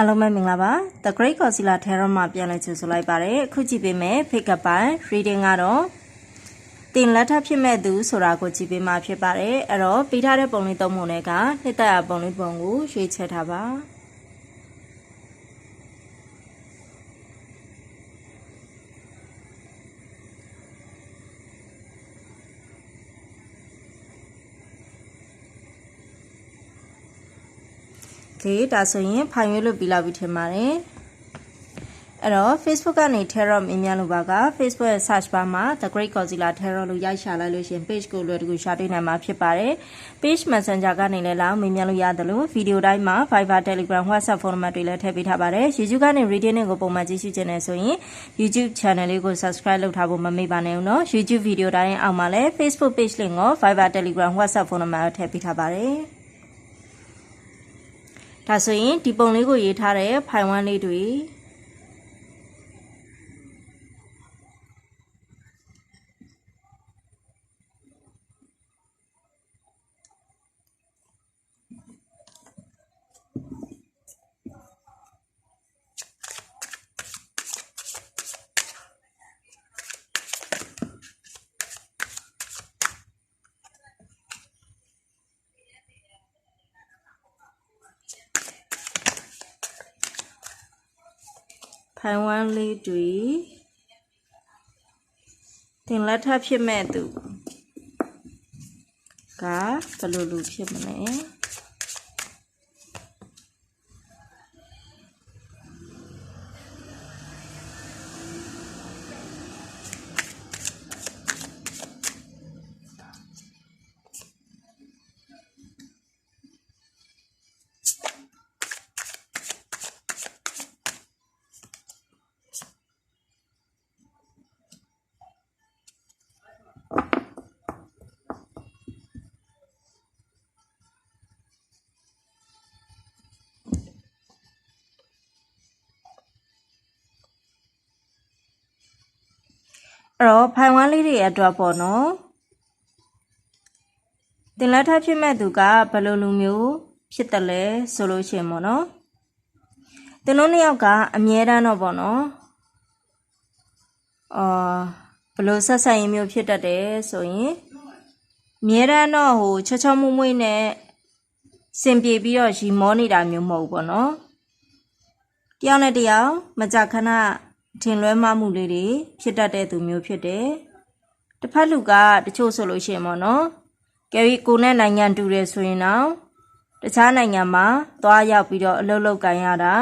အားလုံးပဲမင်္ဂလာပါ The Great Godzilla Terror မှာပြန်လည်ကြိုဆိုလိုက်ပါတယ်အခုကြည့်ပေးမယ် pick up ပိုင်း reading ကတော့တင်လက်ထပ်ဖြစ်မဲ့သူဆိုတာကိုကြည့်ပေးမှာဖြစ်ပါတယ်အဲ့တော့ပေးထားတဲ့ပုံလေးသုံးပုံတွေကနှစ်သက်ရပုံလေးပုံကိုရွေးချယ်ထားပါ ဒါဆိုရင်ဖိုင်ရွေးလို့ပြီးလာပြီထင်ပါတယ်အဲ့တော့ Facebook ကနေ Terror မင်းများလို့ပါက Facebook ရဲ့ search bar မှာ The Great Godzilla Terror လို့ရိုက်ရှာလိုက်လို့ရှရင် page ကိုလွယ်တကူရှာတွေ့နိုင်မှာဖြစ်ပါတယ်။ page messenger ကနေလည်းလောင်းမင်းများလို့ရတယ်လို့ဗီဒီယိုတိုင်းမှာ Viber Telegram WhatsApp ဖုန်းနံပါတ်တွေလည်းထည့်ပေးထားပါတယ်။ YouTube ကနေ reading ကိုပုံမှန်ကြည့်ရှုခြင်းနဲ့ဆိုရင် YouTube channel လေးကို subscribe လုပ်ထားဖို့မမေ့ပါနဲ့ဦးနော်။ YouTube ဗီဒီယိုတိုင်းအောက်မှာလည်း Facebook page link ကို Viber Telegram WhatsApp ဖုန်းနံပါတ်ထည့်ပေးထားပါတယ်။ ဒါဆိုရင်ဒီပုံလေးကိုရေးထားတဲ့ဖိုင်ဝမ်းလေးတွေ ဖိုင်ဝမ်းလေးတွေတင်လက်ထပ်ဖြစ်မဲ့သူကဘယ်လိုလူဖြစ်မလဲ အဲ့တော့ဖိုင်ဝမ်းလေးတွေအတွက်ပေါ့နော်တင်လက်ထပ်ဖြစ်မဲ့သူကဘယ်လိုလူမျိုးဖြစ်တယ်လဲဆိုလို့ရှိရင်ပေါ့နော်တင်တို့နှစ်ယောက်ကအမြဲတမ်းတော့ပေါ့နော်အာဘယ်လိုဆက်ဆံရေးမျိုးဖြစ်တတ်တယ်ဆိုရင်အမြဲတမ်းတော့ဟိုချောချောမွေ့မွေ့နဲ့စင်ပြေပြီးတော့ရီမောနေတာမျိုးမဟုတ်ဘူးပေါ့နော်တယောက်နဲ့တယောက်မကြခဏ ထင်လွဲမှားမှုလေးတွေဖြစ်တတ်တဲ့သူမျိုးဖြစ်တယ်တစ်ဖက်လူကတချို့ဆိုလို့ရှိရင်ပေါ့နော်ကယ်ရီကိုနဲ့နိုင်ငံတူတယ်ဆိုရင်တော့တခြားနိုင်ငံမှာသွားရောက်ပြီးတော့အလုပ်လုပ်ကိုင်ရတာ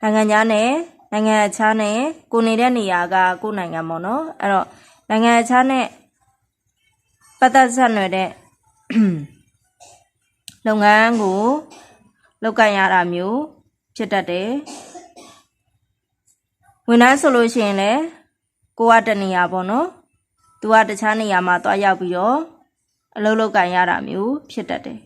နိုင်ငံခြားနဲ့နိုင်ငံအခြားနဲ့ကိုနေတဲ့နေရာကကိုယ်နိုင်ငံပေါ့နော်အဲ့တော့နိုင်ငံအခြားနဲ့ပတ်သက်ဆက်နွယ်တဲ့လုပ်ငန်းကိုလုပ်ကိုင်ရတာမျိုးဖြစ်တတ်တယ် ဝန်ထမ်းဆိုလို့ရှိရင်လည်းကိုကတနေရာပေါ့နော်သူကတခြားနေရာမှာသွားရောက်ပြီးတော့အလုပ်လုပ်ကိုင်ရတာမျိုးဖြစ်တတ်တယ်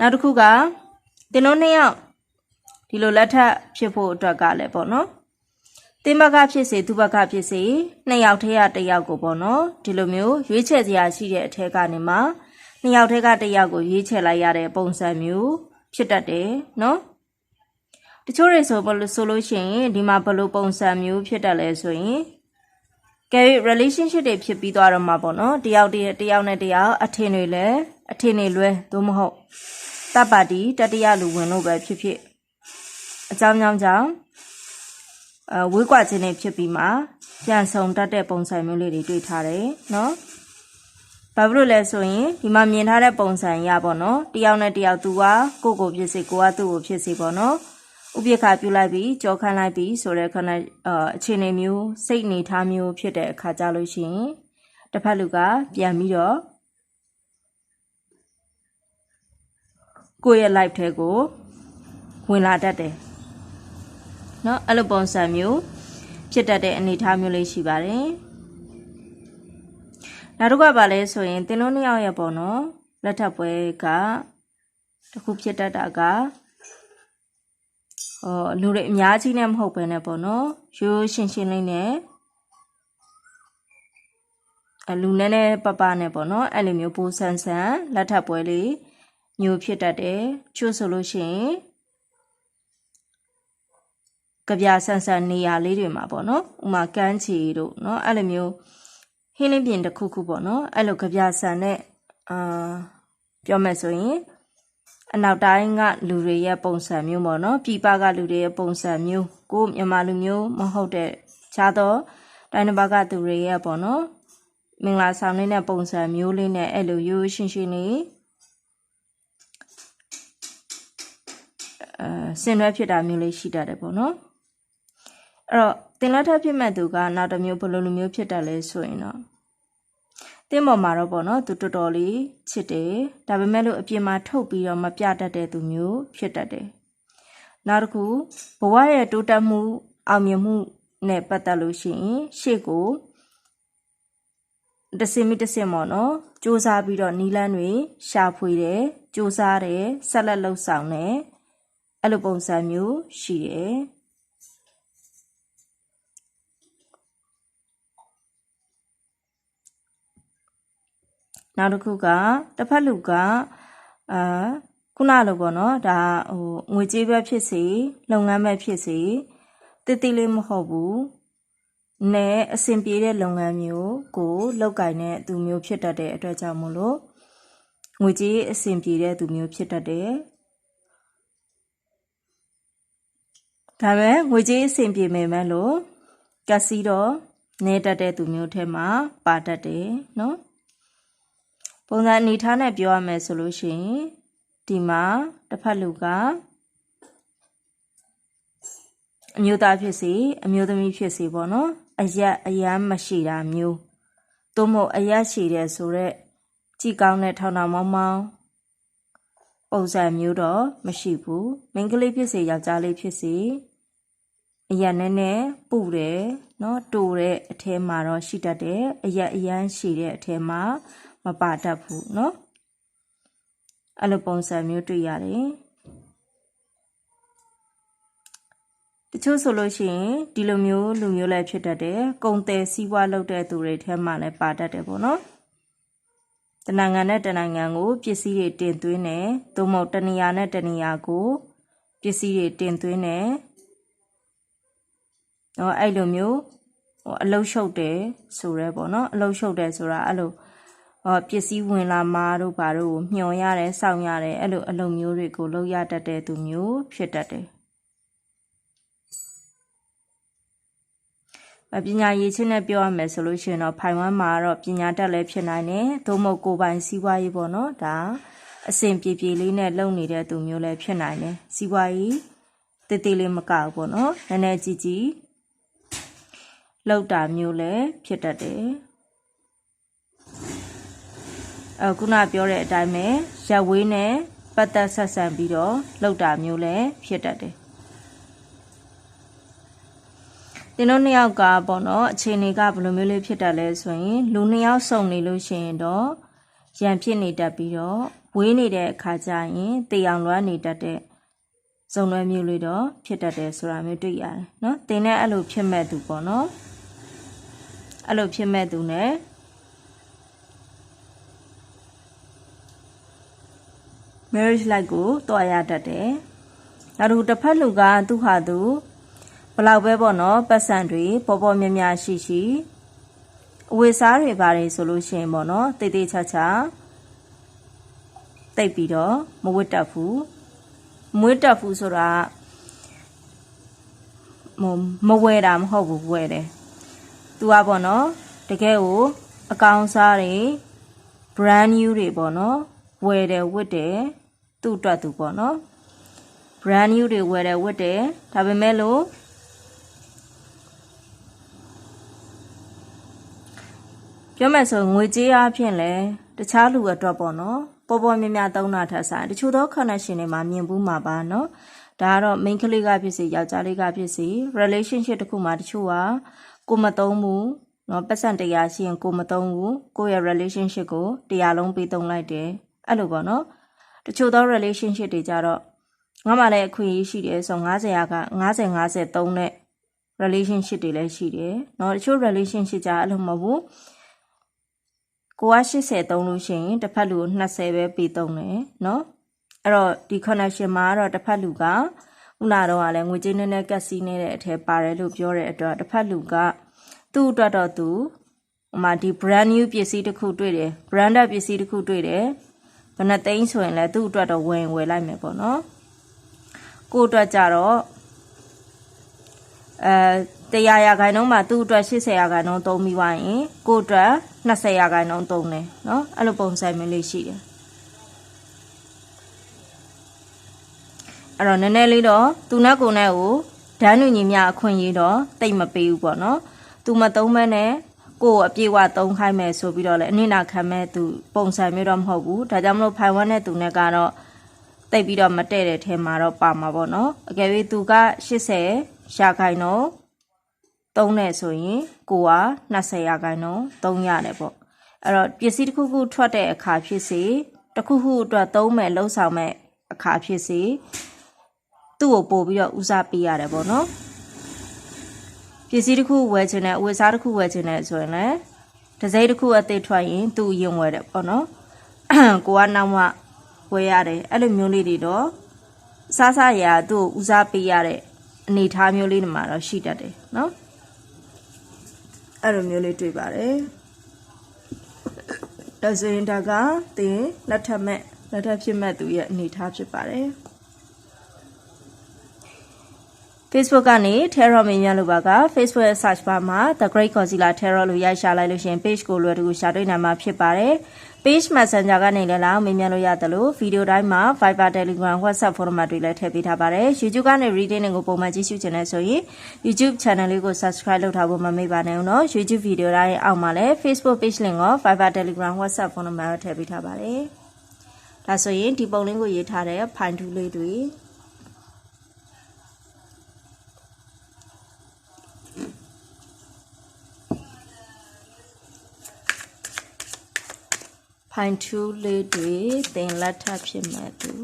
နောက်တစ်ခုကတင်တို့နှစ်ယောက်ဒီလိုလက်ထပ်ဖြစ်ဖို့အတွက်ကလည်းပေါ့နော်တင်းဘက်ကဖြစ်စေသူဘက်ကဖြစ်စေနှစ်ယောက်ထဲကတစ်ယောက်ကိုပေါ့နော်ဒီလိုမျိုးရွေးချယ်စရာရှိတဲ့အထက်ကနေမှ နှစ်ယောက်ထဲကတစ်ယောက်ကိုရွေးချယ်လိုက်ရတဲ့ပုံစံမျိုးဖြစ်တတ်တယ်နော်တချို့တွေဆိုဘလို့ဆိုလို့ရှိရင်ဒီမှာဘလို့ပုံစံမျိုးဖြစ်တတ်လဲဆိုရင်ကဲ relationship တွေဖြစ်ပြီးသွားတော့မှာပေါ့နော်တယောက်တည်းတယောက်နဲ့တယောက်အထင်တွေလည်းအထင်တွေလွဲသို့မဟုတ်တပ်ပါတီတတိယလူဝင်လို့ပဲဖြစ်ဖြစ်အကြောင်းကြောင့်ကြောင့်အဝေးကွာခြင်းတွေဖြစ်ပြီးမှပြန်ဆောင်တတ်တဲ့ပုံစံမျိုးလေးတွေတွေ့ထားတယ်နော် ဘာဖြစ်လို့လဲဆိုရင်ဒီမှာမြင်ထားတဲ့ပုံစံရပါတော့တယောက်နဲ့တယောက်သူကကိုကိုဖြစ်စေကိုကသူ့ကိုဖြစ်စေပေါ့နော်ဥပိ္ပခာပြုလိုက်ပြီးကြောခန်းလိုက်ပြီးဆိုတဲ့ခဏအခြေအနေမျိုးစိတ်နေထားမျိုးဖြစ်တဲ့အခါကြလို့ရှိရင်တစ်ဖက်လူကပြန်ပြီးတော့ကိုယ့်ရဲ့ life ထဲကိုဝင်လာတတ်တယ်เนาะအဲ့လိုပုံစံမျိုးဖြစ်တတ်တဲ့အနေအထားမျိုးလေးရှိပါတယ် နောက်တစ်ခါပါလဲဆိုရင်တင်းလုံးနှစ်ယောက်ရဲ့ပေါ့နော်လက်ထပ်ပွဲကတခုဖြစ်တတ်တာကဟောလူတွေအများကြီးနဲ့မဟုတ်ဘဲနဲ့ပေါ့နော်ရိုးရှင်းရှင်းလေးနဲ့အလူနဲ့နဲ့ပပနဲ့ပေါ့နော်အဲ့လိုမျိုးပိုဆန်ဆန်လက်ထပ်ပွဲလေးမျိုးဖြစ်တတ်တယ်ချို့ဆိုလို့ရှိရင်ကြပြဆန်ဆန်နေရာလေးတွေမှာပေါ့နော်ဥမာကန်းချီတို့နော်အဲ့လိုမျိုး ဟင်းလင်းပြင်တစ်ခုခုပေါ့နော်အဲ့လိုကြပြဆန်နဲ့အာပြောမယ်ဆိုရင်အနောက်တိုင်းကလူတွေရဲ့ပုံစံမျိုးပေါ့နော်ပြည်ပကလူတွေရဲ့ပုံစံမျိုးကိုမြန်မာလူမျိုးမဟုတ်တဲ့ခြားသောတိုင်းတစ်ပါးကသူတွေရဲ့ပေါ့နော်မင်္ဂလာဆောင်နေတဲ့ပုံစံမျိုးလေးနဲ့အဲ့လိုရိုးရှင်းရှင်းနေအဲဆင်နွှဲဖြစ်တာမျိုးလေးရှိတတ်တယ်ပေါ့နော်အဲ့တော့တင်လက်ထပ်ဖြစ်မဲ့သူကနောက်တစ်မျိုးဘယ်လိုလိုမျိုးဖြစ်တတ်လဲဆိုရင်တော့ တင်းပေါ်မှာတော့ပေါ့နော်သူတော်တော်လေးချစ်တယ်ဒါပေမဲ့လို့အပြင်မှာထုတ်ပြီးတော့မပြတတ်တဲ့သူမျိုးဖြစ်တတ်တယ်နောက်တစ်ခုဘဝရဲ့တိုးတက်မှုအောင်မြင်မှုနဲ့ပတ်သက်လို့ရှိရင်ရှေ့ကိုတစင်မီတစင်ပေါ့နော်စူးစမ်းပြီးတော့နီလန်းတွေရှာဖွေတယ်စူးစမ်းတယ်ဆက်လက်လှုပ်ဆောင်တယ်အဲ့လိုပုံစံမျိုးရှိတယ် နောက်တစ်ခုကတစ်ဖက်လူကအာခုနလိုပေါ့နော်ဒါဟိုငွေကြေးပဲဖြစ်စေလုပ်ငန်းပဲဖြစ်စေတိတိလေးမဟုတ်ဘူးနဲ့အဆင်ပြေတဲ့လုပ်ငန်းမျိုးကိုလောက်ကင်တဲ့သူမျိုးဖြစ်တတ်တဲ့အတွက်ကြောင့်မို့လို့ငွေကြေးအဆင်ပြေတဲ့သူမျိုးဖြစ်တတ်တယ်ဒါပဲငွေကြေးအဆင်ပြေမယ်မဲ့လို့ကစီတော့နေတတ်တဲ့သူမျိုးထဲမှာပါတတ်တယ်နော် ပုံစံအနေထားနဲ့ပြောရမယ်ဆိုလို့ရှိရင်ဒီမှာတစ်ဖက်လူကအမျိုးသားဖြစ်စေအမျိုးသမီးဖြစ်စေပေါ့နော်အရက်အရမ်းမရှိတာမျိုးသို့မဟုတ်အရက်ရှိတယ်ဆိုတော့ကြည်ကောင်းတဲ့ထောင်ထောင်မောင်းမောင်းပုံစံမျိုးတော့မရှိဘူးမိန်းကလေးဖြစ်စေယောက်ျားလေးဖြစ်စေအရက်နဲ့နဲ့ပူတယ်နော်တူတဲ့အထဲမှာတော့ရှိတတ်တယ်အရက်အရမ်းရှိတဲ့အထဲမှာ ပါတတ်ဘူးเนาะအဲ့လိုပုံစံမျိုးတွေ့ရတယ်တချို့ဆိုလို့ရှိရင်ဒီလိုမျိုးလူမျိုးလည်းဖြစ်တတ်တယ်ကုံတယ်စီးပွားလုပ်တဲ့သူတွေထဲမှာလည်းပါတတ်တယ်ပေါ့နော်တနိုင်ငံနဲ့တနိုင်ငံကိုပစ္စည်းတွေတင်သွင်းတယ်သို့မဟုတ်တနေရာနဲ့တနေရာကိုပစ္စည်းတွေတင်သွင်းတယ်တော့အဲ့လိုမျိုးဟိုအလုရှုပ်တယ်ဆိုရဲပေါ့နော်အလုရှုပ်တယ်ဆိုတာအဲ့လိုဟော ပစ္စည်းဝင်လာမှာတို့ဘာတို့ကိုမျှော်ရတယ်စောင့်ရတယ်အဲ့လိုအလုပ်မျိုးတွေကိုလုပ်ရတတ်တဲ့သူမျိုးဖြစ်တတ်တယ်ပညာရေးချင်းနဲ့ပြောရမယ်ဆိုလို့ရှိရင်တော့ဖိုင်ဝမ်မှာတော့ပညာတတ်လည်းဖြစ်နိုင်တယ်သို့မဟုတ်ကိုပိုင်စီးပွားရေးပေါ့နော်ဒါအစဉ်ပြေပြေလေးနဲ့လုပ်နေတဲ့သူမျိုးလည်းဖြစ်နိုင်တယ်စီးပွားရေးတေးသေးလေးမကောက်ပေါ့နော်နည်းနည်းကြည့်ကြည့်လောက်တာမျိုးလည်းဖြစ်တတ်တယ် အခုနပြောတဲ့အတိုင်းပဲရက်ဝေးနဲ့ပတ်သက်ဆက်ဆံပြီးတော့လောက်တာမျိုးလည်းဖြစ်တတ်တယ်တင်တို့နှစ်ယောက်ကပေါ့နော်အခြေအနေကဘယ်လိုမျိုးလေးဖြစ်တတ်လဲဆိုရင်လူနှစ်ယောက်စုံနေလို့ရှိရင်တော့ရန်ဖြစ်နေတတ်ပြီးတော့ဝေးနေတဲ့အခါကျရင်တေအောင်လွှမ်းနေတတ်တဲ့ဇုံလွဲမျိုးလေးတော့ဖြစ်တတ်တယ်ဆိုတာမျိုးတွေ့ရတယ်နော်တင်နဲ့အဲ့လိုဖြစ်မဲ့သူပေါ့နော်အဲ့လိုဖြစ်မဲ့သူ ਨੇ marriage life ကိုတွားရတတ်တယ်နောက်တစ်ဖက်လူကသူ့ဟာသူဘလောက်ပဲပေါ့နော်ပတ်စံတွေပေါ်ပေါ်များများရှိရှိအဝေစားတွေပါတယ်ဆိုလို့ရှိရင်ပေါ့နော်တိတ်တိတ်ချာချာတိတ်ပြီးတော့မဝတ်တတ်ဘူးမွေးတတ်ဘူးဆိုတာမမဝဲတာမဟုတ်ဘူးဝဲတယ်သူကပေါ့နော်တကယ်ကိုအကောင်စားတွေ brand new တွေပေါ့နော်ဝယ်တယ်ဝတ်တယ် သူ့အတွက်သူပေါ့နော် brand new တွေဝယ်တယ်ဝတ်တယ်ဒါပေမဲ့လို့ပြောမယ်ဆိုငွေကြေးအားဖြင့်လဲတခြားလူအတွက်ပေါ့နော်ပေါ်ပေါ်များများသုံးတာထက်ဆိုင်တချို့သော connection တွေမှာမြင်ဘူးမှာပါနော်ဒါကတော့ main ကလေးကဖြစ်စေယောက်ျားလေးကဖြစ်စေ relationship တစ်ခုမှာတချို့ကကိုမသုံးဘူးနော်ပတ်စံတရားရှိရင်ကိုမသုံးဘူးကိုယ့်ရဲ့ relationship ကိုတရားလုံးပေးသုံးလိုက်တယ်အဲ့လိုပေါ့နော် တချို့သော relationship တွေကြတော့ငါမှလည်းအခွင့်အရေးရှိတယ်ဆို90ရာက90 53နဲ့ relationship တွေလည်းရှိတယ်เนาะတချို့ relationship ကြအဲ့လိုမဟုတ်ဘူး ကိုက80သုံးလို့ရှိရင်တစ်ဖက်လူကို20ပဲပေးသုံးတယ်နော်အဲ့တော့ဒီ connection မှာကတော့တစ်ဖက်လူကဥနာတော့ကလည်းငွေကြေးနည်းနည်းကက်စီနေတဲ့အထက်ပါတယ်လို့ပြောတဲ့အတွက်တစ်ဖက်လူကသူ့အတွက်တော့သူဟိုမှာဒီ brand new ပစ္စည်းတစ်ခုတွေ့တယ် branded ပစ္စည်းတစ်ခုတွေ့တယ် ဘယ်နှသိန်းဆိုရင်လည်းသူ့အတွက်တော့ဝင်ဝယ်လိုက်မယ်ပေါ့နော်ကို့အတွက်ကြတော့အဲတရားရာခိုင်နှုန်းမှာသူ့အတွက်80ရာခိုင်နှုန်းသုံးပြီးသွားရင်ကို့အတွက်20ရာခိုင်နှုန်းသုံးတယ်နော်အဲ့လိုပုံစံမျိုးလေးရှိတယ်အဲ့တော့နည်းနည်းလေးတော့သူနဲ့ကိုနဲ့ကိုဓာတ်ညညီမြအခွင့်အရေးတော့တိတ်မပေးဘူးပေါ့နော်သူမသုံးမဲနဲ့ ကိုယ်အပြေဝသုံးခိုင်းမယ်ဆိုပြီးတော့လည်းအနစ်နာခံမဲ့သူပုံစံမျိုးတော့မဟုတ်ဘူးဒါကြောင့်မလို့ဖိုင်ဝမ်နဲ့သူနဲ့ကတော့တိတ်ပြီးတော့မတည့်တဲ့ထဲမှာတော့ပါမှာပေါ့နော်အကယ်၍သူက80ရှာခိုင်တော့သုံးတယ်ဆိုရင်ကိုက20ရာခိုင်နှုန်းသုံးရတယ်ပေါ့အဲ့တော့ပစ္စည်းတစ်ခုခုထွက်တဲ့အခါဖြစ်စေတစ်ခုခုအတွက်သုံးမဲ့လှုပ်ဆောင်မဲ့အခါဖြစ်စေသူ့ကိုပို့ပြီးတော့ဦးစားပေးရတယ်ပေါ့နော် ပစ္စည်းတစ်ခုဝယ်ချင်တဲ့အဝတ်စားတစ်ခုဝယ်ချင်တဲ့ဆိုရင်လည်းတစ်စိမ့်တစ်ခုအသေးထွက်ရင်သူ့ရင်ဝယ်တယ်ပေါ့နော်ကိုကနောက်မှဝယ်ရတယ်အဲ့လိုမျိုးလေးတွေတော့စားစားရာသူ့ကိုဦးစားပေးရတဲ့အနေအထားမျိုးလေးတွေမှာတော့ရှိတတ်တယ်နော်အဲ့လိုမျိုးလေးတွေ့ပါတယ်။ဒါဆိုရင်ဒါကတင်လက်ထက်မဲ့လက်ထက်ဖြစ်မဲ့သူရဲ့အနေအထားဖြစ်ပါတယ်။ Facebook ကနေ Terror မင်းများလို့ပါက Facebook ရဲ့ search bar မှာ The Great Godzilla Terror လို့ရိုက်ရှာလိုက်လို့ရှရင် page ကိုလွယ်တကူရှာတွေ့နိုင်မှာဖြစ်ပါတယ်။ page messenger ကနေလည်းလာမင်းများလို့ရတယ်လို့ဗီဒီယိုတိုင်းမှာ Viber Telegram WhatsApp ဖုန်းနံပါတ်တွေလည်းထည့်ပေးထားပါတယ်။ YouTube ကနေ reading တွေကိုပုံမှန်ကြည့်ရှုချင်တဲ့ဆိုရင် YouTube channel လေးကို subscribe လုပ်ထားဖို့မမေ့ပါနဲ့ဦးနော်။ YouTube ဗီဒီယိုတိုင်းအောက်မှာလည်း Facebook page link ကို Viber Telegram WhatsApp ဖုန်းနံပါတ်ကိုထည့်ပေးထားပါတယ်။ဒါဆိုရင်ဒီပုံလေးကိုရေးထားတဲ့ file 2လေးတွေ ဖိုင်2လေးတွေသင်လက်ထပ်ဖြစ်မဲ့သူ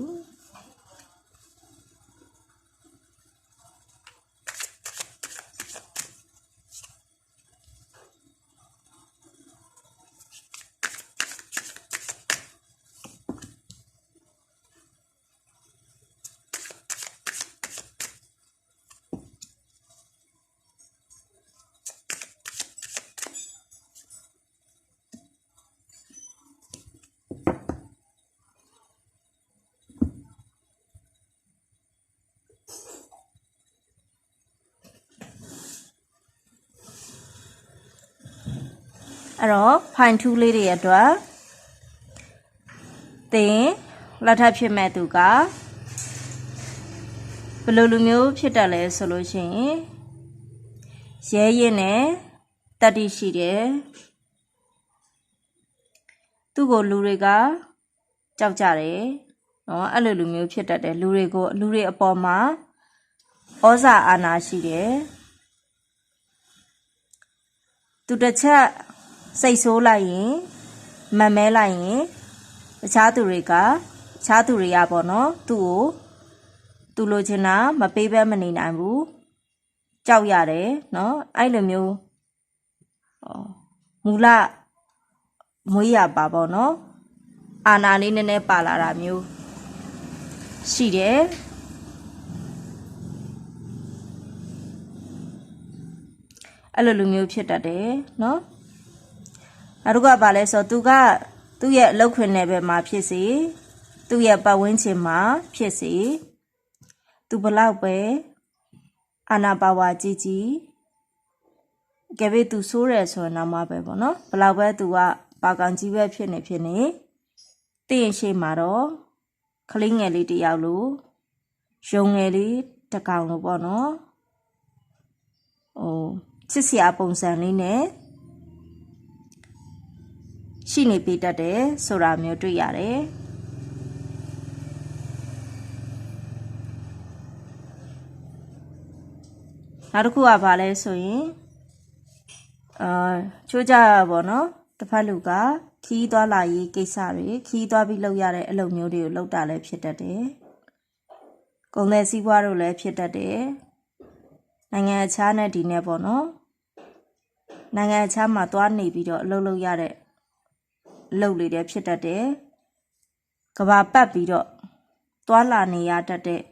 အဲ့တော့ဖိုင်2လေးတွေအတွက်သင်လက်ထပ်ဖြစ်မဲ့သူကဘယ်လိုလူမျိုးဖြစ်တတ်လဲဆိုလို့ရှိရင်ရဲရင်နဲ့တတိရှိတယ်သူ့ကိုလူတွေကကြောက်ကြတယ်နော်အဲ့လိုလူမျိုးဖြစ်တတ်တယ်လူတွေကိုလူတွေအပေါ်မှာဩဇာအာဏာရှိတယ်သူတစ်ချက် စိတ်ဆိုးလိုက်ရင်မမဲလိုက်ရင်တခြားသူတွေကတခြားသူတွေကပေါ့နော်သူ့ကိုသူလိုချင်တာမပေးဘဲမနေနိုင်ဘူးကြောက်ရတယ်နော်အဲ့လိုမျိုးမူလမွေးရပါပေါ့နော်အာနာလေးနည်းနည်းပါလာတာမျိုးရှိတယ်အဲ့လိုလူမျိုးဖြစ်တတ်တယ်နော် နောက်တစ်ခုကဘာလဲဆိုတော့သူကသူ့ရဲ့အလုပ်ခွင်နယ်ပယ်မှာဖြစ်စေသူ့ရဲ့ပတ်ဝန်းကျင်မှာဖြစ်စေသူဘလောက်ပဲအာနာပါဝါကြီးကြီးကဲပဲသူဆိုးတယ်ဆိုရင်တော့မှပဲပေါ့နော်ဘလောက်ပဲသူကပါကောင်ကြီးပဲဖြစ်နေဖြစ်နေတင့်ရှိမှာတော့ကလေးငယ်လေးတယောက်လိုရုံငယ်လေးတကောင်လိုပေါ့နော်ဟိုချစ်စရာပုံစံလေးနဲ့ ရှိနေပေးတတ်တယ်ဆိုတာမျိုးတွေ့ရတယ်နောက်တစ်ခုကဘာလဲဆိုရင်အာချိုးကြပါတော့တစ်ဖက်လူကခီးသွားလာရေးကိစ္စတွေခီးသွားပြီးလုပ်ရတဲ့အလုပ်မျိုးတွေကိုလုပ်တာလည်းဖြစ်တတ်တယ်။ကုန်သည်စည်းပွားတို့လည်းဖြစ်တတ်တယ်။နိုင်ငံခြားနဲ့ဒီနဲ့ပေါ့နော်။နိုင်ငံခြားမှာသွားနေပြီးတော့အလုပ်လုပ်ရတဲ့အ လုပ်လေးတွေဖြစ်တတ်တယ်ကဘာပတ်ပြီးတော့သွာလာနေရတတ်တဲ့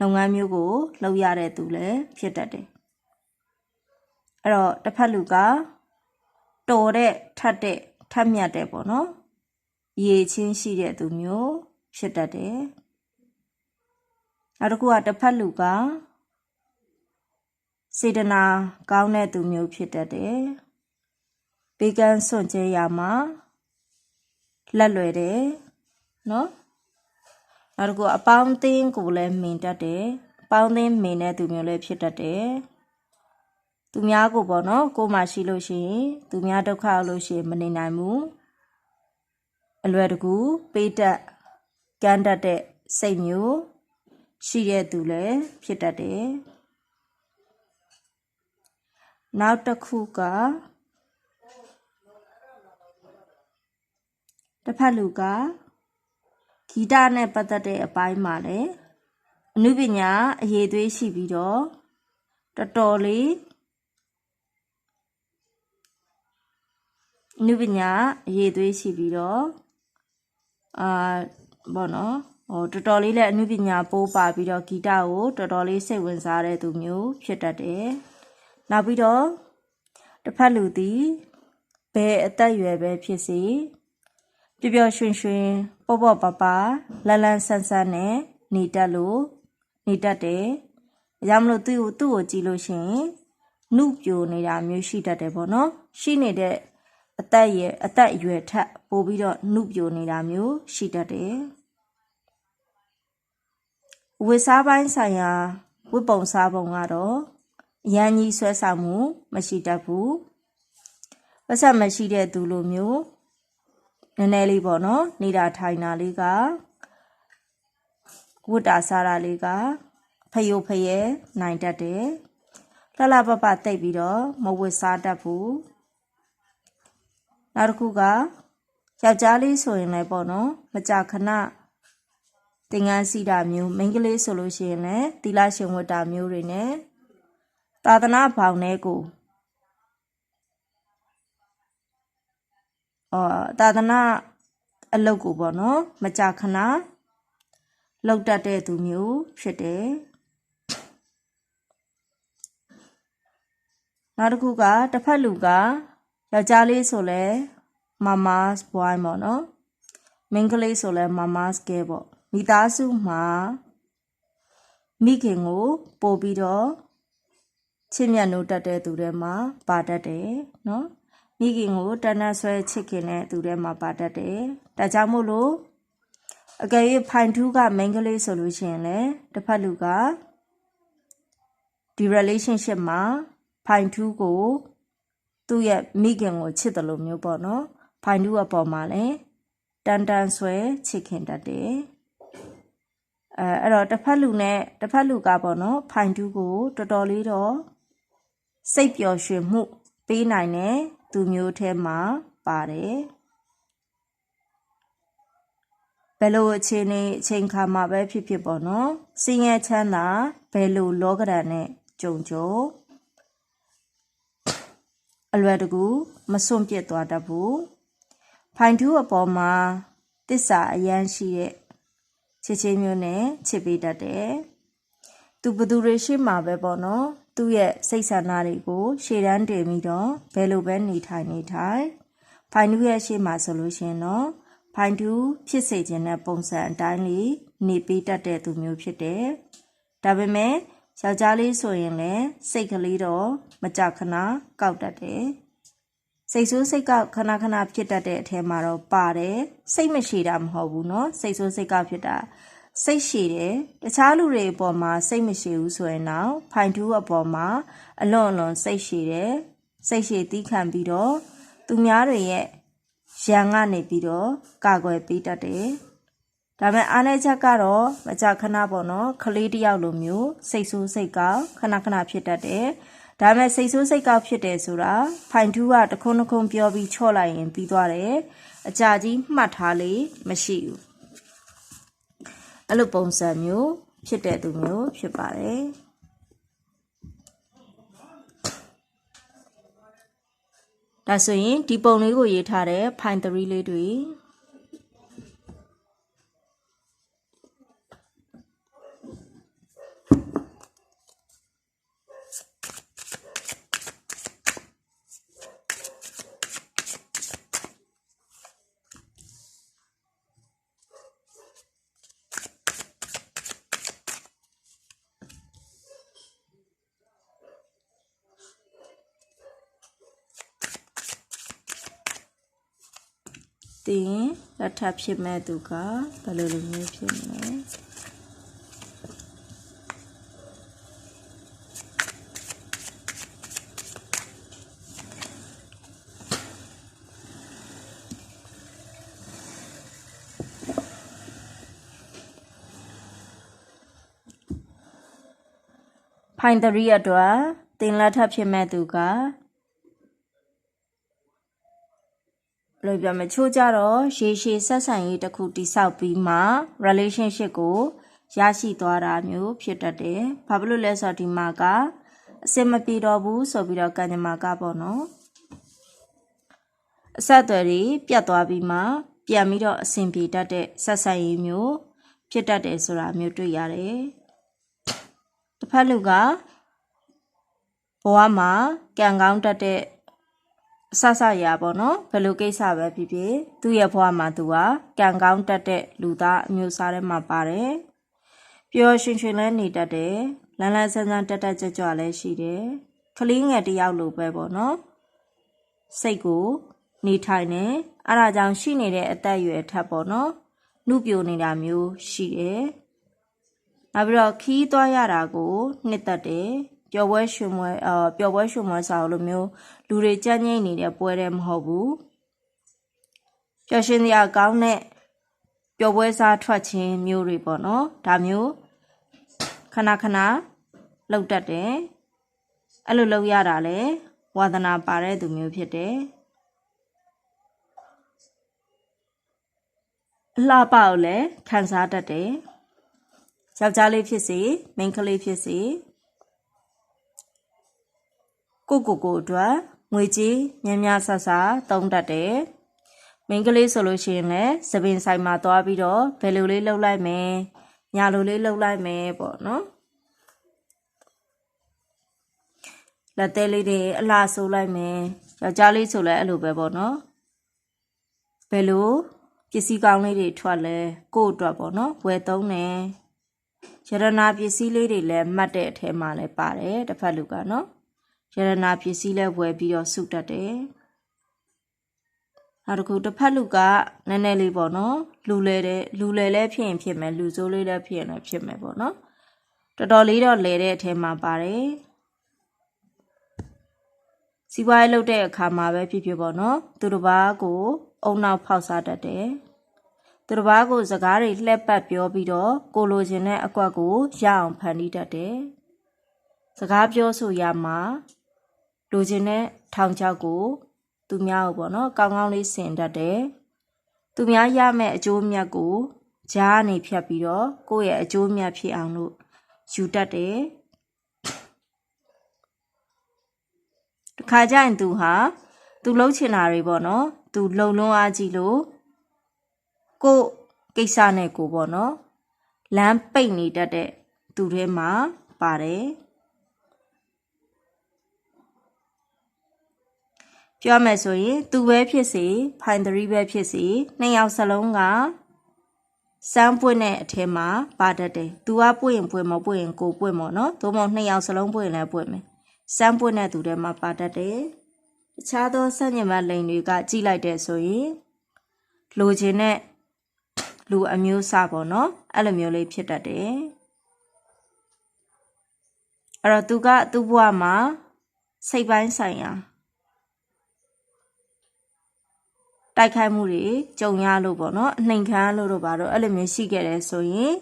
လုပ်ငန်းမျိုးကိုလုပ်ရတဲ့သူလည်းဖြစ်တတ်တယ်အဲ့တော့တစ်ဖက်လူကတော်တဲ့ထတ်တဲ့ထတ်မြတ်တဲ့ပေါ့နော်ရေချင်းရှိတဲ့သူမျိုးဖြစ်တတ်တယ်နောက်တစ်ခုကတစ်ဖက်လူကစေတနာကောင်းတဲ့သူမျိုးဖြစ်တတ်တယ်။ဘေကန်းစွန့်ကြဲရမှာ လက်လွယ်တယ်နော်။နောက်တစ်ခုအပေါင်းအသင်းကိုလည်းမင်တတ်တယ်။အပေါင်းအသင်းမင်တဲ့သူမျိုးလည်းဖြစ်တတ်တယ်။သူများကိုပေါ့နော်ကိုယ်မှရှိလို့ရှိရင်သူများဒုက္ခရောက်လို့ရှိရင်မနေနိုင်ဘူး။အလွယ်တကူပေးတတ်ကမ်းတတ်တဲ့စိတ်မျိုးရှိတဲ့သူလည်းဖြစ်တတ်တယ်။နောက်တစ်ခုက တစ်ဖက်လူကဂီတနဲ့ပတ်သက်တဲ့အပိုင်းမှာလည်းအနုပညာအရေးသွေးရှိပြီးတော့တော်တော်လေးအနုပညာအရေးသွေးရှိပြီးတော့အာဘောနော်ဟိုတော်တော်လေးလည်းအနုပညာပိုးပါပြီးတော့ဂီတကိုတော်တော်လေးစိတ်ဝင်စားတဲ့သူမျိုးဖြစ်တတ်တယ်။နောက်ပြီးတော့တစ်ဖက်လူသည်ဘယ်အသက်အရွယ်ပဲဖြစ်စေ ပျော်ပျော်ရွှင်ရွှင်ပေါ့ပေါ့ပါပါလန်းလန်းဆန်းဆန်းနဲ့နေတတ်လို့နေတတ်တယ်။အကြောင်းမလို့သူ့ကိုသူ့ကိုကြည့်လို့ရှိရင်နှုတ်ပြိုနေတာမျိုးရှိတတ်တယ်ပေါ့နော်။ရှိနေတဲ့အသက်ရဲ့အသက်အရွယ်ထက်ပိုပြီးတော့နှုတ်ပြိုနေတာမျိုးရှိတတ်တယ်။ဝစ်စားပိုင်းဆိုင်ရာဝတ်ပုံစားပုံကတော့ရန်ကြီးဆွဲဆောင်မှုမရှိတတ်ဘူးပတ်ဆက်မရှိတဲ့သူလိုမျိုး နည်းနည်းလေးပေါ့နော်နေတာထိုင်တာလေးကဝတ်တာစားတာလေးကဖယိုဖယဲနိုင်တတ်တယ်လှလှပပတိတ်ပြီးတော့မဝတ်စားတတ်ဘူးနောက်တစ်ခုကယောက်ျားလေးဆိုရင်လည်းပေါ့နော်မကြခဏသင်္ကန်းစီတာမျိုးမိန်းကလေးဆိုလို့ရှိရင်လည်းသီလရှင်ဝတ္တာမျိုးတွေနဲ့သာသနာဘောင်ထဲကို အော်သာသနာအလုပ်ကိုပေါ့နော် မကြခဏလောက်တတ်တဲ့သူမျိုးဖြစ်တယ်နောက်တစ်ခုကတစ်ဖက်လူကယောက်ျားလေးဆိုလဲမမစ်ဘွိုင်းပေါ့နော်မိန်းကလေးဆိုလဲမမစ်ကဲပေါ့မိသားစုမှာမိခင်ကိုပို့ပြီးတော့ချစ်မြတ်နိုးတတ်တဲ့သူတွေမှာပါတတ်တယ်နော် မိခင်ကိုတန်းတန်းဆွဲချစ်ခင်တဲ့သူတွေမှာပါတတ်တယ်ဒါကြောင့်မို့လို့အကယ်၍ဖိုင်ထူးကမိန်းကလေးဆိုလို့ရှိရင်လည်းတစ်ဖက်လူကဒီ relationship မှာဖိုင်ထူးကိုသူ့ရဲ့မိခင်ကိုချစ်တယ်လို့မျိုးပေါ့နော်ဖိုင်ထူးအပေါ်မှာလည်းတန်တန်ဆွဲချစ်ခင်တတ်တယ်အဲအဲ့တော့တစ်ဖက်လူနဲ့တစ်ဖက်လူကပေါ့နော်ဖိုင်တူးကိုတော်တော်လေးတော့စိတ်ပျော်ရွှင်မှုပေးနိုင်တဲ့ သူမျိုးထဲမှာပါတယ်ဘယ်လိုအခြေအနေအချိန်ခါမှာပဲဖြစ်ဖြစ်ပေါ့နော်စင်ရဲ့ချမ်းသာဘယ်လိုလောကဓာတ်နဲ့ကြုံကြုံအလွယ်တကူမစွန့်ပစ်သွားတတ်ဘူးဖိုင်ထူးအပေါ်မှာတစ္ဆာအရန်ရှိတဲ့ချစ်ချင်းမျိုးနဲ့ချစ်ပေးတတ်တယ်။သူဘသူတွေရှိမှပဲပေါ့နော်။ သူ့ရဲ့စိတ်ဆန္ဒတွေကိုရှေ့တန်းတင်ပြီးတော့ဘယ်လိုပဲနေထိုင်နေထိုင်ဖိုင်တူးရဲ့ရှေ့မှာဆိုလို့ရှိရင်တော့ဖိုင်တူးဖြစ်စေခြင်းတဲ့ပုံစံအတိုင်းလေးနေပေးတတ်တဲ့သူမျိုးဖြစ်တယ်။ဒါပေမဲ့ယောက်ျားလေးဆိုရင်လည်းစိတ်ကလေးတော့မကြခဏကောက်တတ်တယ်။စိတ်ဆိုးစိတ်ကောက်ခဏခဏဖြစ်တတ်တဲ့အထဲမှာတော့ပါတယ်စိတ်မရှိတာမဟုတ်ဘူးเนาะစိတ်ဆိုးစိတ်ကောက်ဖြစ်တာ စိတ်ရှိတယ်တခြားလူတွေအပေါ်မှာစိတ်မရှိဘူးဆိုရင်တော့ဖိုင်တူးအပေါ်မှာအလွန်အလွန်စိတ်ရှိတယ်စိတ်ရှိတီးခံပြီးတော့သူများတွေရဲ့ရန်ကနေပြီးတော့ကာကွယ်ပေးတတ်တယ်ဒါပေမဲ့အားနည်းချက်ကတော့မကြခဏပေါ့နော်ခလေးတယောက်လိုမျိုးစိတ်ဆိုးစိတ်ကောက်ခဏခဏဖြစ်တတ်တယ်ဒါပေမဲ့စိတ်ဆိုးစိတ်ကောက်ဖြစ်တယ်ဆိုတာဖိုင်တူးကတခုံတခုံပြောပြီးချော့လိုက်ရင်ပြီးသွားတယ်အကြာကြီးမှတ်ထားလေမရှိဘူး အဲ့လိုပုံစံမျိုးဖြစ်တဲ့သူမျိုးဖြစ်ပါတယ်ဒါဆိုရင်ဒီပုံလေးကိုရေးထားတဲ့ find 3လေးတွေ တင်ရင်လက်ထပ်ဖြစ်မဲ့သူကဘယ်လိုလိုမျိုးဖြစ်မလဲဖိုင်3အတွက်တင်လက်ထပ်ဖြစ်မဲ့သူက လို့ပြောမယ်ချိုးကြတော့ရေရှည်ဆက်ဆံရေးတစ်ခုတိဆောက်ပြီးမှ relationship ကိုရရှိသွားတာမျိုးဖြစ်တတ်တယ်။ဘာဖြစ်လို့လဲဆိုတော့ဒီမှာကအစင်မပြေတော့ဘူးဆိုပြီးတော့ကံကြမ္မာကပေါ့နော်။အဆက်အသွယ်တွေပြတ်သွားပြီးမှပြန်ပြီးတော့အဆင်ပြေတတ်တဲ့ဆက်ဆံရေးမျိုးဖြစ်တတ်တယ်ဆိုတာမျိုးတွေ့ရတယ်။တစ်ဖက်လူကဘဝမှာကံကောင်းတတ်တဲ့ အဆဆရာပေါ့နော်ဘယ်လိုကိစ္စပဲဖြစ်ဖြစ်သူ့ရဲ့ဘဝမှာသူကကံကောင်းတတ်တဲ့လူသားအမျိုးအစားထဲမှာပါတယ်ပျော်ရွှင်ရွှင်လည်းနေတတ်တယ်လန်းလန်းဆန်းဆန်းတက်တက်ကြွကြွလည်းရှိတယ်ကလေးငယ်တစ်ယောက်လိုပဲပေါ့နော်စိတ်ကိုနေထိုင်နေအဲဒါကြောင့်ရှိနေတဲ့အသက်အရွယ်ထက်ပေါ့နော်နှုပြိုနေတာမျိုးရှိတယ်နောက်ပြီးတော့ခီးသွားရတာကိုနှစ်သက်တယ် ပျော်ပွဲရွှင်ပွဲအာပျော်ပွဲရွှင်ပွဲစာလိုမျိုးလူတွေကြမ်းငိမ့်နေတဲ့ပွဲတဲ့မဟုတ်ဘူးပျော်ရွှင်စရာကောင်းတဲ့ပျော်ပွဲစားထွက်ခြင်းမျိုးတွေပေါ့နော်ဒါမျိုးခဏခဏလောက်တတ်တယ်အဲ့လိုလောက်ရတာလေဝါသနာပါတဲ့သူမျိုးဖြစ်တယ်အလှပကိုလည်းခံစားတတ်တယ်ယောက်ျားလေးဖြစ်စေမိန်းကလေးဖြစ်စေ ကိုကိုကိုအတွက်ငွေကြေးများများဆဆသုံးတတ်တယ်။မိန်းကလေးဆိုလို့ရှိရင်လည်းသပင်ဆိုင်မှာသွားပြီးတော့ဘယ်လိုလေးလှုပ်လိုက်မယ်။ညာလိုလေးလှုပ်လိုက်မယ်ပေါ့နော်။လက်သေးလေးတွေအလားဆိုးလိုက်မယ်။ယောက်ျားလေးဆိုလည်းအဲ့လိုပဲပေါ့နော်။ဘယ်လိုပစ္စည်းကောင်းလေးတွေထွက်လဲကို့အတွက်ပေါ့နော်။ဝယ်သုံးတယ်။ရတနာပစ္စည်းလေးတွေလည်းမှတ်တဲ့အထဲမှာလည်းပါတယ်တစ်ဖက်လူကနော်။ ရတနာပစ္စည်းလဲဝယ်ပြီးတော့စုတတ်တယ်နောက်တစ်ခုတစ်ဖက်လူကနည်းနည်းလေးပေါ့နော်လူလဲတဲ့လူလဲလဲဖြစ်ရင်ဖြစ်မယ်လူစိုးလေးလည်းဖြစ်ရင်လည်းဖြစ်မယ်ပေါ့နော်တော်တော်လေးတော့လဲတဲ့အထဲမှာပါတယ်စီးပွားရေးလုပ်တဲ့အခါမှာပဲဖြစ်ဖြစ်ပေါ့နော်သူတစ်ပါးကိုအုံနောက်ဖောက်စားတတ်တယ်သူတစ်ပါးကိုစကားတွေလှက်ပတ်ပြောပြီးတော့ကိုလိုချင်တဲ့အကွက်ကိုရအောင်ဖန်တီးတတ်တယ်စကားပြောဆိုရမှာ လိုချင်တဲ့ထောင်ချောက်ကို သူများကိုပေါ့နော်ကောင်းကောင်းလေးဆင်တတ်တယ်သူများရမယ့်အကျိုးမြတ်ကိုဂျားနေဖြတ်ပြီးတော့ကိုယ့်ရဲ့အကျိုးမြတ်ဖြစ်အောင်လို့ယူတတ်တယ်တခါကျရင်သူဟာသူလှုပ်ချင်တာတွေပေါ့နော်သူလုံလွန်းအားကြီးလို့ကိုကိစ္စနဲ့ကိုပေါ့နော်လမ်းပိတ်နေတတ်တဲ့သူတွေမှာပါတယ် ပြောမယ်ဆိုရင်သူပဲဖြစ်စေဖိုင်3ပဲဖြစ်စေနှစ်ယောက်စလုံးကစမ်းပွင့်တဲ့အထဲမှာပါတတ်တယ်။ तू ကပွင့်ရင်ပွင့်မပွင့်ရင်ကိုပွင့်မော်နော်။သို့မဟုတ်နှစ်ယောက်စလုံးပွင့်ရင်လည်းပွင့်မယ်။စမ်းပွင့်တဲ့သူတွေမှာပါတတ်တယ်။တခြားသောစံညင်မလိန်တွေကကြည့်လိုက်တဲ့ဆိုရင်လိုချင်တဲ့လူအမျိုးအစားပေါ့နော်။အဲ့လိုမျိုးလေးဖြစ်တတ်တယ်။အဲ့တော့သူကသူ့ဘဝမှာစိတ်ပိုင်းဆိုင်ရာ တိုက်ခိုက်မှုတွေကြုံရလို့ပေါ့နော်အနှိမ်ခံလို့တော့ပါတော့အဲ့လိုမျိုးရှိခဲ့တယ်ဆိုရင်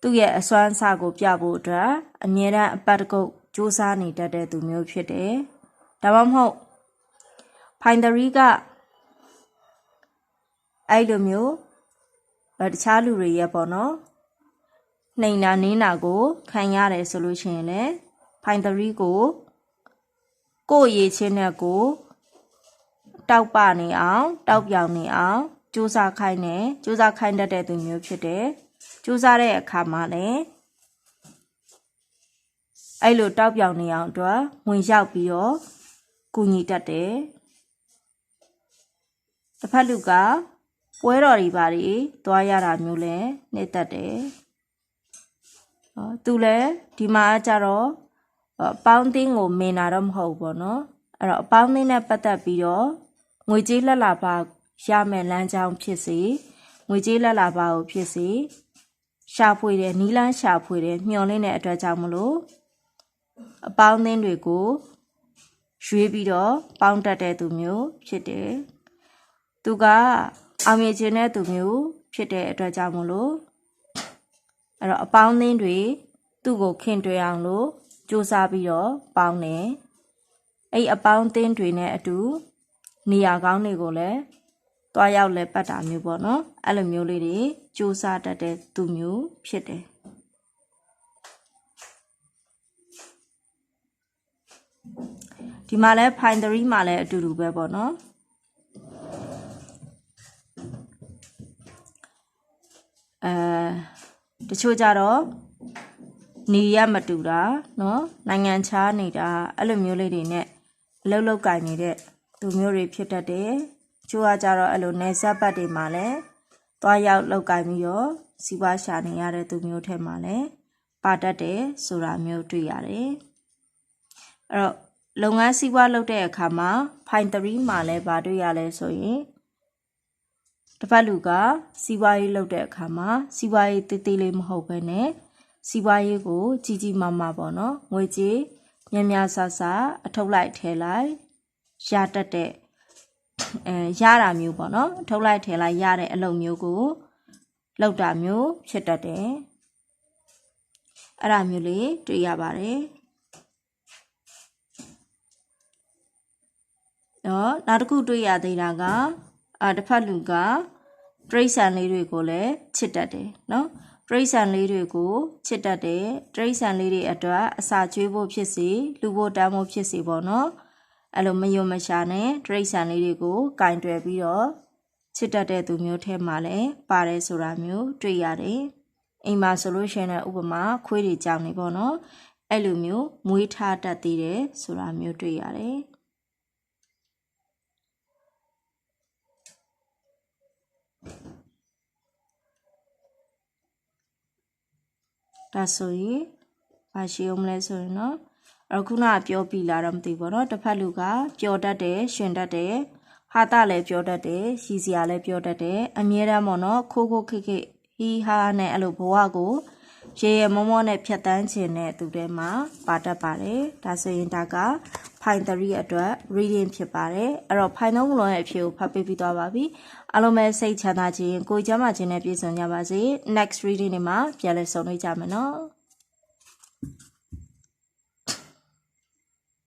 သူ့ရဲ့အစွမ်းအစကိုပြဖို့အတွက်အမြဲတမ်းအပတ်တကုတ်စူးစမ်းနေတတ်တဲ့သူမျိုးဖြစ်တယ်ဒါမှမဟုတ်ဖိုင်ဒရီကအဲ့လိုမျိုးတခြားလူတွေရဲ့ပေါ့နော်နှိမ်နာနင်းနာကို ခံရတယ်ဆိုလို့ရှိရင်လည်းဖိုင်ဒရီကိုကိုယ့်အရေးချင်းနဲ့ကိုယ် တောက်ပနေအောင်တောက်ပြောင်နေအောင်ကြိုးစားခိုင်းတယ်ကြိုးစားခိုင်းတတ်တဲ့သူမျိုးဖြစ်တယ်ကြိုးစားတဲ့အခါမှာလည်းအဲ့လိုတောက်ပြောင်နေအောင်အတွက်ဝင်ရောက်ပြီးတော့ကူညီတတ်တယ်တစ်ဖက်လူကပွဲတော်တွေပါတွေသွားရတာမျိုးလည်းနေတတ်တယ်ဟောသူလည်းဒီမှာကြတော့အပေါင်းအသင်းကိုမင်တာတော့မဟုတ်ဘူးပေါ့နော်အဲ့တော့အပေါင်းအသင်းနဲ့ပတ်သက်ပြီးတော့ ငွေကြေးလက်လာပါရမယ်လမ်းကြောင်းဖြစ်စေငွေကြေးလက်လာပါကိုဖြစ်စေရှာဖွေတယ်နီးလန်းရှာဖွေတယ်မျှော်လင့်တဲ့အတွက်ကြောင့်မလို့အပေါင်းအသင်းတွေကိုရွေးပြီးတော့ပေါင်းတက်တဲ့သူမျိုးဖြစ်တယ်သူကအောင်မြင်ခြင်းတဲ့သူမျိုးဖြစ်တဲ့အတွက်ကြောင့်မလို့အဲ့တော့အပေါင်းအသင်းတွေသူ့ကိုခင်တွေ့အောင်လို့စူးစမ်းပြီးတော့ပေါင်းတယ်အဲ့အပေါင်းအသင်းတွေနဲ့အတူ နေရာကောင်းတွေကိုလည်းတွားရောက်လဲပတ်တာမျိုးပေါ့နော်အဲ့လိုမျိုးလေးတွေစူးစမ်းတတ်တဲ့သူမျိုးဖြစ်တယ်ဒီမှာလဲ fine 3မှာလည်းအတူတူပဲပေါ့နော်အဲတချို့ကြတော့နေရမတူတာเนาะနိုင်ငံခြားနေတာအဲ့လိုမျိုးလေးတွေနဲ့အလုပ်လုပ်ကင်နေတဲ့ သူမျိုးတွေဖြစ်တတ်တယ်ချို့ကကြတော့အဲ့လိုနေဆက်ပတ်တွေမှာလည်းသွားရောက်လောက်ကင်ပြီးတော့စီးပွားရှာနေရတဲ့သူမျိုးထဲမှာလည်းပါတတ်တယ်ဆိုတာမျိုးတွေ့ရတယ်အဲ့တော့လုပ်ငန်းစီးပွားလုပ်တဲ့အခါမှာ fine 3မှာလည်းဗာတွေ့ရလဲဆိုရင်တစ်ဖက်လူကစီးပွားရေးလုပ်တဲ့အခါမှာစီးပွားရေးတေးသေးလေးမဟုတ်ဘဲနဲ့စီးပွားရေးကိုကြီးကြီးမားမားပေါ့နော်ငွေကြေးများများဆဆအထုတ်လိုက်ထဲလိုက် ရတတ်တဲ့အဲရတာမျိုးပေါ့နော်အထုတ်လိုက်ထဲလိုက်ရတဲ့အလုပ်မျိုးကိုလောက်တာမျိုးဖြစ်တတ်တယ်အဲ့ဒါမျိုးလေးတွေ့ရပါတယ်နော်နောက်တစ်ခုတွေ့ရသေးတာကအာတစ်ဖက်လူကတရိษံလေးတွေကိုလည်းချစ်တတ်တယ်နော်တရိษံလေးတွေကိုချစ်တတ်တယ်တရိษံလေးတွေအတွက်အစာကျွေးဖို့ဖြစ်စေလူဖို့တမ်းဖို့ဖြစ်စေပေါ့နော် အဲ့လိုမယုံမရှာနဲ့တရိษံလေးတွေကိုကင်တွယ်ပြီးတော့ချစ်တတ်တဲ့သူမျိုးထဲမှာလည်းပါတယ်ဆိုတာမျိုးတွေ့ရတယ်အိမ်မှာဆိုလို့ရှိရင်ဥပမာခွေးတွေကြောင်နေပေါ့နော်အဲ့လိုမျိုးမွေးထားတတ်သေးတယ်ဆိုတာမျိုးတွေ့ရတယ်ဒါဆိုရင်ဘာရှိအောင်မလဲဆိုရင်တော့ အခုနကပြောပြီးလာတော့မသိဘူးเนาะတစ်ဖက်လူကပျော်တတ်တယ်ရှင်တတ်တယ်ဟာတာလည်းပြောတတ်တယ်ရှိစရာလည်းပြောတတ်တယ်အမြဲတမ်းပေါ့နော်ခိုးခိုးခိခိဟီဟာနဲ့အဲ့လိုဘဝကိုရေရမောမောနဲ့ဖြတ်တန်းခြင်းနဲ့သူတွေမှာပါတတ်ပါတယ်ဒါဆိုရင်ဒါက file 3အတွက် reading ဖြစ်ပါတယ်အဲ့တော့ file 3လုံးရဲ့အဖြေကိုဖတ်ပေးပြီးသွားပါပြီအားလုံးပဲစိတ်ချမ်းသာခြင်းကိုယ်ကျမ်းမာခြင်းနဲ့ပြည့်စုံကြပါစေ next reading တွေမှာပြန်လည်ဆုံတွေ့ကြမယ်နော်